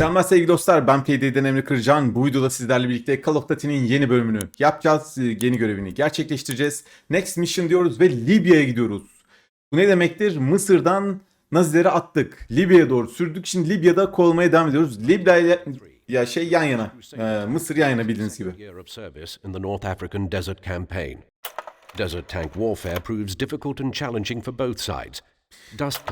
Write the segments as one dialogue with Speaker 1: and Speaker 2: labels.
Speaker 1: Selamlar sevgili dostlar. Ben PD'den Emre Kırcan. Bu videoda sizlerle birlikte Call of Duty'nin yeni bölümünü yapacağız. Ee, Yeni görevini gerçekleştireceğiz. Next Mission diyoruz ve Libya'ya gidiyoruz. Bu ne demektir? Mısır'dan Nazileri attık. Libya'ya doğru sürdük. Şimdi Libya'da kovulmaya devam ediyoruz. Libya ile ya şey yan yana. Ee, Mısır yan yana bildiğiniz gibi.
Speaker 2: Desert tank warfare proves difficult and challenging for both sides.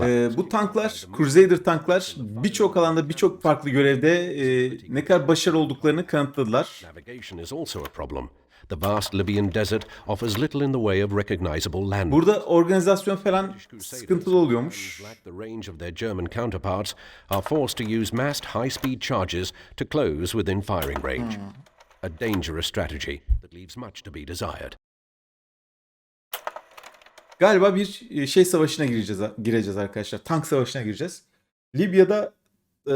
Speaker 1: Ee, bu tanklar, Crusader tanklar birçok alanda birçok farklı görevde e, ne kadar başarılı olduklarını kanıtladılar. Burada organizasyon falan sıkıntılı oluyormuş.
Speaker 2: lack the range of their German counterparts are forced to use massed high-speed charges to close within firing range. A dangerous strategy that leaves much to be desired.
Speaker 1: Galiba bir e, şey savaşına gireceğiz gireceğiz arkadaşlar. Tank savaşına gireceğiz. Libya'da e,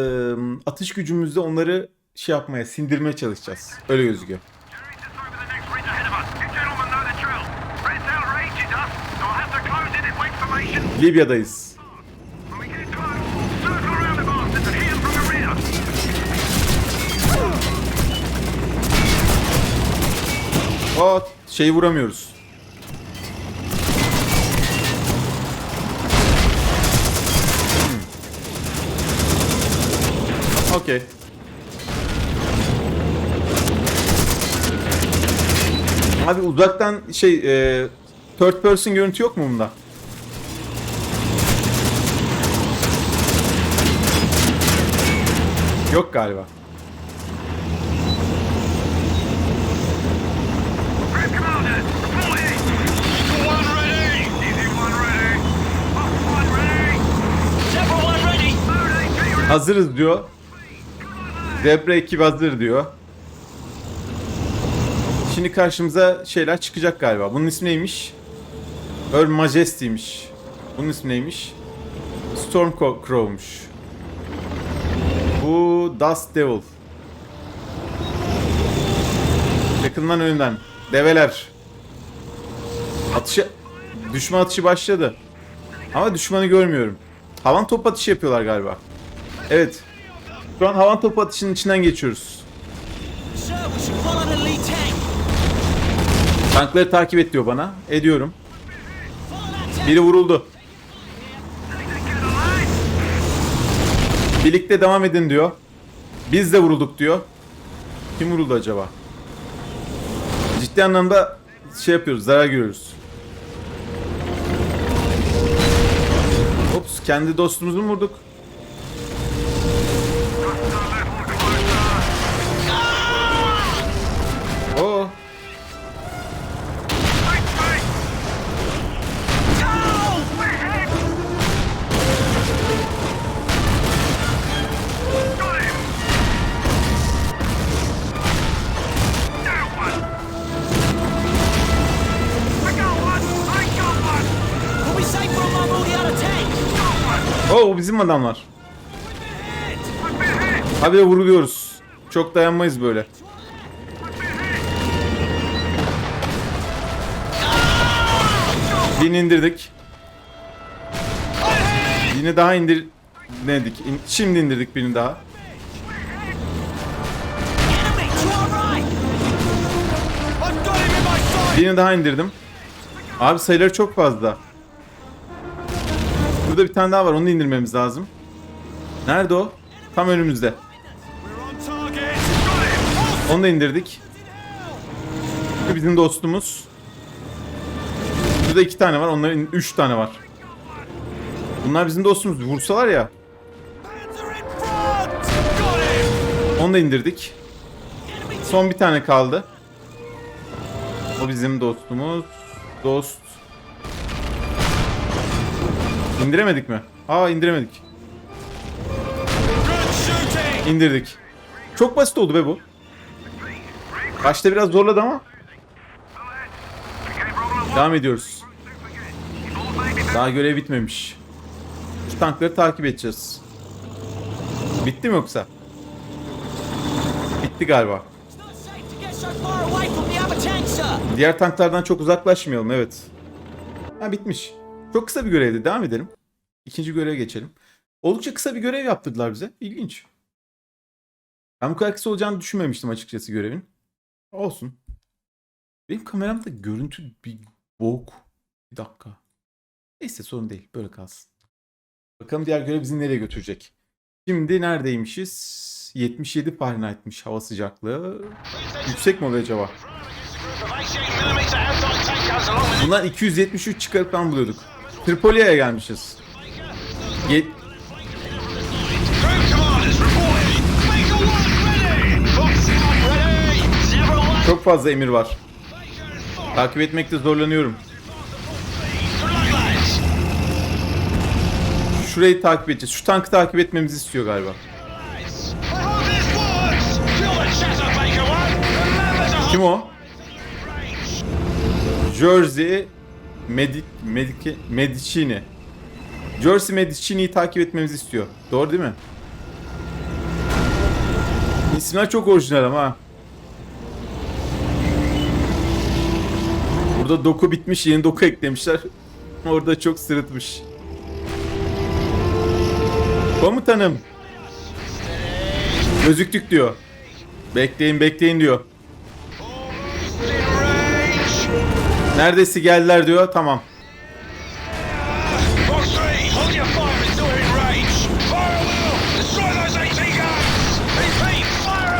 Speaker 1: atış gücümüzle onları şey yapmaya, sindirmeye çalışacağız. Öyle gözüküyor.
Speaker 3: Jerry's just over the
Speaker 1: Okey. Abi uzaktan şey e, third person görüntü yok mu bunda? Yok galiba. Hazırız diyor. Zebra ekibi hazır diyor. Şimdi karşımıza şeyler çıkacak galiba. Bunun ismi neymiş? Her Majesty'miş. Bunun ismi neymiş? Stormcrow'muş. Bu Dust Devil. Yakından önden. Develer. Atışı... Düşman atışı başladı. Ama düşmanı görmüyorum. Havan top atışı yapıyorlar galiba. Evet. Şu an havan topu atışının içinden geçiyoruz. Tankları takip et diyor bana. Ediyorum. Biri vuruldu. Birlikte devam edin diyor. Biz de vurulduk diyor. Kim vuruldu acaba? Ciddi anlamda şey yapıyoruz, zarar görüyoruz. Ops, kendi dostumuzu mu vurduk? Oo bizim adamlar.
Speaker 3: Hit.
Speaker 1: Habire vuruluyoruz. Çok dayanmayız böyle. Birini indirdik. Birini daha indirmedik. İn- Şimdi indirdik birini daha. Birini daha indirdim. Abi sayıları çok fazla. Burada bir tane daha var. Onu da indirmemiz lazım. Nerede o? Tam önümüzde. Onu da indirdik. Bu bizim dostumuz. Burada iki tane var. Onların üç tane var. Bunlar bizim dostumuz. Vursalar ya. Onu da indirdik. Son bir tane kaldı. O bizim dostumuz. Dost. İndiremedik mi? Aa indiremedik. İndirdik. Çok basit oldu be bu. Başta biraz zorladı ama devam ediyoruz. Daha görev bitmemiş. Şu tankları takip edeceğiz. Bitti mi yoksa? Bitti galiba. Diğer tanklardan çok uzaklaşmayalım evet. Ha bitmiş. Çok kısa bir görevdi. Devam edelim. İkinci göreve geçelim. Oldukça kısa bir görev yaptırdılar bize. İlginç. Ben bu kadar kısa olacağını düşünmemiştim açıkçası görevin. Olsun. Benim kameramda görüntü bir bok. Bir dakika. Neyse sorun değil. Böyle kalsın. Bakalım diğer görev bizi nereye götürecek. Şimdi neredeymişiz? 77 Fahrenheit'miş hava sıcaklığı. Yüksek mi oluyor acaba?
Speaker 3: Group of 88 anti-tank guns along with
Speaker 1: Bundan 273 çıkarıp ben buluyorduk. Tripoli'ye gelmişiz. Ye-
Speaker 3: Group commanders reporting. Baker 1 ready. Fox 1 ready. Zebra 1
Speaker 1: çok fazla emir var. Takip etmekte zorlanıyorum. Şurayı takip edeceğiz. Şu tankı takip etmemizi istiyor galiba.
Speaker 3: Lads. I hope this works. Kill the chatter Baker 1. Remember to
Speaker 1: Kim o? Jersey Medic Medic Medicini. Jersey Medicini'yi takip etmemizi istiyor. Doğru değil mi? İsimler çok orijinal ama. Burada doku bitmiş, yeni doku eklemişler. Orada çok sırıtmış. Komutanım. Gözüktük diyor. Bekleyin bekleyin diyor.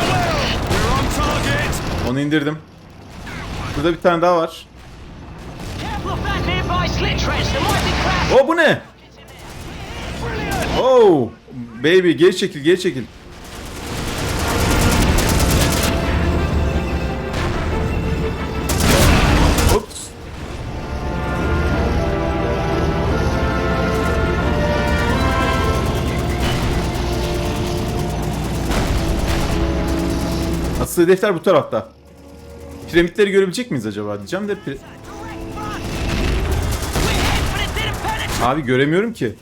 Speaker 3: Will.
Speaker 4: We're on target.
Speaker 1: Onu indirdim. Burada bir tane daha var. O bu ne? Oh, baby geri çekil, geri çekil. Asıl hedefler bu tarafta. Piramitleri görebilecek miyiz acaba diyeceğim de. Abi göremiyorum ki.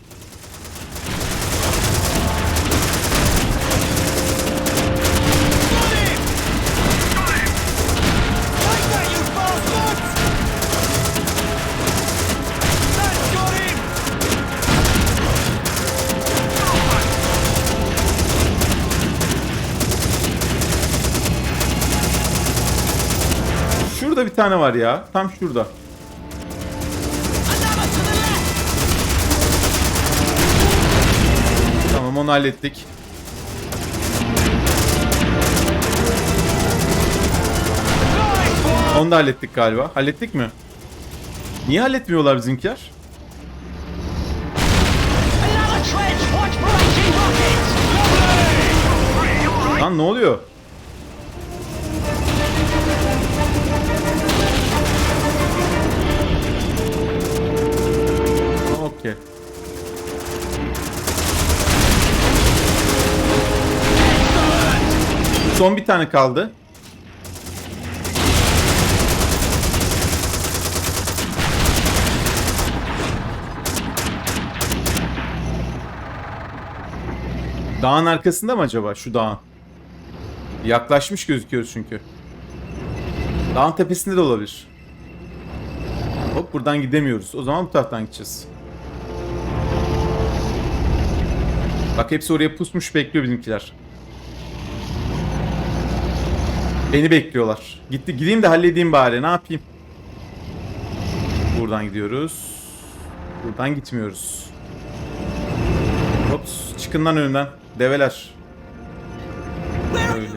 Speaker 1: Tane var ya. Tam şurada. Tamam onu hallettik. Onu da hallettik galiba. Hallettik mi? Niye halletmiyorlar bizimkiler? Lan ne oluyor? Son bir tane kaldı. Dağın arkasında mı acaba şu dağın? Yaklaşmış gözüküyoruz çünkü. Dağın tepesinde de olabilir. Hop buradan gidemiyoruz. O zaman bu taraftan gideceğiz. Bak hepsi oraya pusmuş bekliyor bizimkiler. Beni bekliyorlar. Gitti gideyim de halledeyim bari. Ne yapayım? Buradan gidiyoruz. Buradan gitmiyoruz. Hops çıkın lan önümden. Develer. Öyle.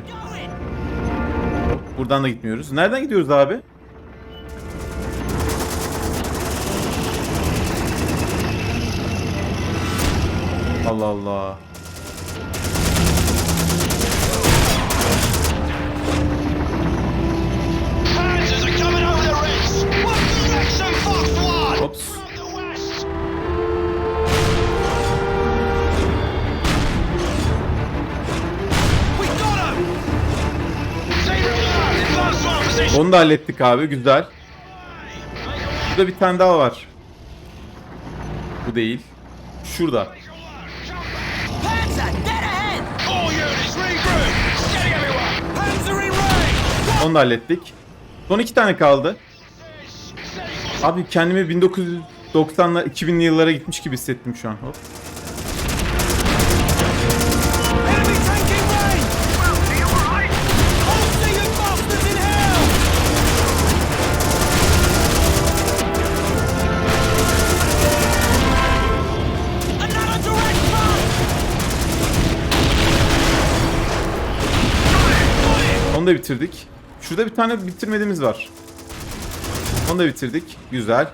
Speaker 1: Buradan da gitmiyoruz. Nereden gidiyoruz abi? Allah Allah. Da hallettik abi. Güzel. Burada bir tane daha var. Bu değil. Şurada. Onu da hallettik. Son iki tane kaldı. Abi kendimi 1990'lar 2000'li yıllara gitmiş gibi hissettim şu an. Hop. Onu da bitirdik. Şurada bir tane bitirmediğimiz var. Onu da bitirdik. Güzel.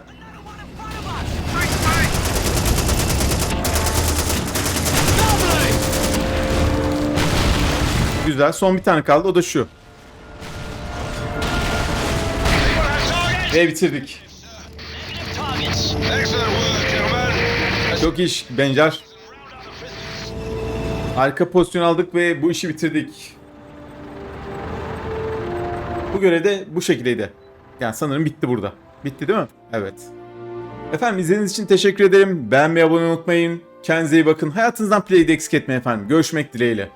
Speaker 1: Güzel. Son bir tane kaldı. O da şu. Ve bitirdik. Çok iş Bencar. Harika pozisyon aldık ve bu işi bitirdik. Bu görev de bu şekildeydi. Yani sanırım bitti burada. Bitti değil mi? Evet. Efendim izlediğiniz için teşekkür ederim. Beğenmeyi, abone unutmayın. Kendinize iyi bakın. Hayatınızdan play'i eksik etmeyin efendim. Görüşmek dileğiyle.